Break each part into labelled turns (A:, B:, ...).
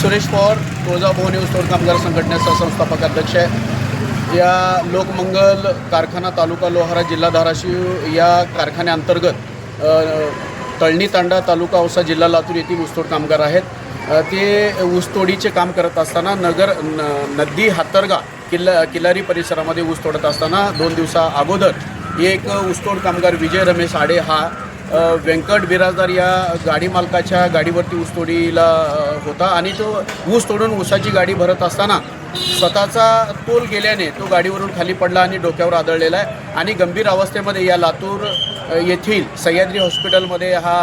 A: सुरेश पवार तुळजाभवानी ऊसतोड कामगार संघटनेचा संस्थापक अध्यक्ष आहे. या लोकमंगल कारखाना तालुका लोहारा जिल्हा धाराशिव या कारखान्याअंतर्गत तळणी तांडा तालुका औसा जिल्हा लातूर येथील ऊसतोड कामगार आहेत. ते ऊसतोडीचे काम करत असताना नगर न नदी हातरगा किल्ला किल्लारी परिसरामध्ये ऊस तोडत असताना दोन दिवसा अगोदर एक ऊसतोड कामगार विजय रमेश आडे हा व्यंकट बिराजदार या गाडी मालकाच्या गाडीवरती ऊसतोडीला तोडीला होता आणि तो ऊस तोडून ऊसाची गाडी भरत असताना स्वतःचा तोल गेल्याने तो गाडीवरून खाली पडला आणि डोक्यावर आदळलेला आहे. आणि गंभीर अवस्थेमध्ये या लातूर येथील सह्याद्री हॉस्पिटलमध्ये हा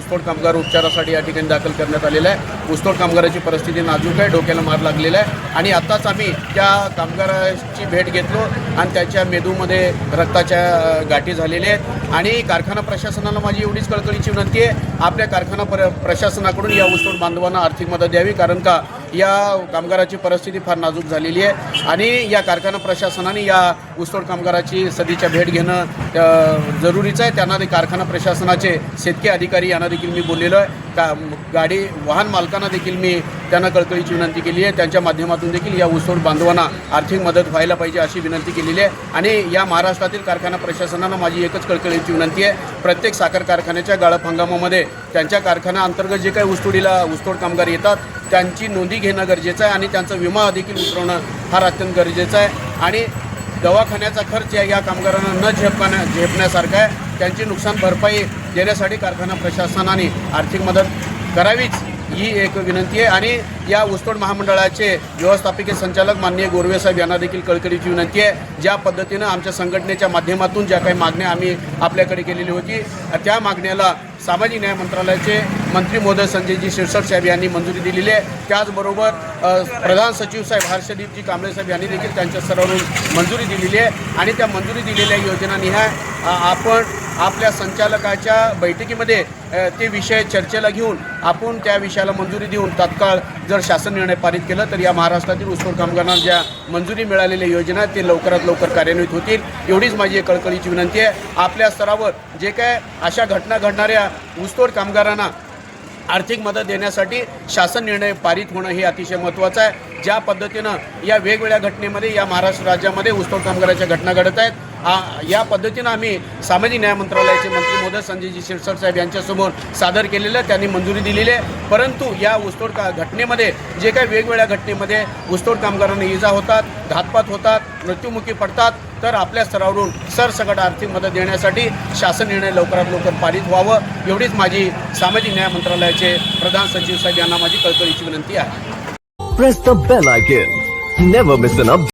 A: ऊसतोड कामगार उपचारासाठी या ठिकाणी दाखल करण्यात आलेला आहे. ऊसतोड कामगाराची परिस्थिती नाजूक आहे डोक्याला मार लागलेला आहे. आणि आत्ताच आम्ही त्या कामगाराची भेट घेतलो आणि त्याच्या मेदूमध्ये रक्ताच्या गाठी झालेल्या आहेत. आणि कारखाना प्रशासनाला माझी एवढीच कळकळीची विनंती आहे आपल्या कारखाना प्र प्रशासनाकडून या ऊसतोड बांधवांना आर्थिक मदत द्यावी कारण का या कामगाराची परिस्थिती फार नाजूक झालेली आहे. आणि या कारखाना प्रशासनाने या ऊसतोड कामगाराची सदीच्या भेट घेणं जरुरीचं आहे. त्यांना ते कारखाना प्रशासनाचे शेतकी अधिकारी यांना देखील मी बोललेलो आहे. का गाडी वाहन मालकांना देखील मी त्यांना कळकळीची विनंती केली आहे. त्यांच्या माध्यमातून देखील या ऊसतोड बांधवांना आर्थिक मदत व्हायला पाहिजे अशी विनंती केलेली आहे. आणि या महाराष्ट्रातील कारखाना प्रशासनानं माझी एकच कळकळीची विनंती आहे. प्रत्येक साखर कारखान्याच्या गाळप हंगामामध्ये त्यांच्या कारखाना अंतर्गत जे काही ऊसतोडीला ऊसतोड कामगार येतात त्यांची नोंदी घेणं गरजेचं आहे आणि त्यांचा विमा देखील उतरवणं फार अत्यंत गरजेचं आहे. आणि दवाखान्याचा खर्च या या कामगारांना न झेपण्या झेपण्यासारखा आहे. त्यांची नुकसान भरपाई देण्यासाठी कारखाना प्रशासनाने आर्थिक मदत करावीच. ही एक विनंती आहे. आणि या ऊसतोड महामंडळाचे व्यवस्थापकीय संचालक माननीय गोरवे साहेब यांना देखील कळकळीची विनंती आहे. ज्या पद्धतीनं आमच्या संघटनेच्या माध्यमातून ज्या काही मागण्या आम्ही आपल्याकडे केलेली होती त्या मागण्याला सामाजिक न्याय मंत्रालयाचे मंत्री महोदय संजयजी शिरसट साहेब यांनी मंजुरी दिलेली आहे. त्याचबरोबर प्रधान सचिव साहेब हर्षदीपजी कांबळे साहेब यांनी देखील त्यांच्या सर्वांनी मंजुरी दिलेली आहे. आणि त्या मंजुरी दिलेल्या योजनानिहाय अ, आपण आपल्या संचालकाच्या बैठकीमध्ये ते विषय चर्चेला घेऊन आपण त्या विषयाला मंजुरी देऊन तात्काळ जर शासन निर्णय पारित केलं तर या महाराष्ट्रातील ऊसतोड कामगारांना ज्या मंजुरी मिळालेल्या योजना आहेत ते लवकरात लवकर कार्यान्वित होतील. एवढीच माझी एक कळकळीची विनंती आहे. आपल्या स्तरावर जे काय अशा घटना घडणाऱ्या ऊसतोड कामगारांना आर्थिक मदत देण्यासाठी शासन निर्णय पारित होणं हे अतिशय महत्त्वाचं आहे. ज्या पद्धतीनं या वेगवेगळ्या घटनेमध्ये या महाराष्ट्र राज्यामध्ये ऊसतोड कामगाराच्या घटना घडत आहेत या पद्धतीनं आम्ही सामाजिक न्याय मंत्रालयाचे मंत्री महोदय संजयजी शिरसाट साहेब यांच्यासमोर सादर केलेलं त्यांनी मंजुरी दिलेली आहे. परंतु या ऊसतोड का घटनेमध्ये जे काही वेगवेगळ्या घटनेमध्ये ऊसतोड कामगारांना इजा होतात घातपात होतात मृत्युमुखी पडतात तर आपल्या स्तरावरून सरसकट आर्थिक मदत देण्यासाठी शासन निर्णय लवकरात लवकर पारित व्हावं एवढीच माझी सामाजिक न्याय मंत्रालयाचे प्रधान सचिव साहेब यांना माझी कळकळीची विनंती आहे.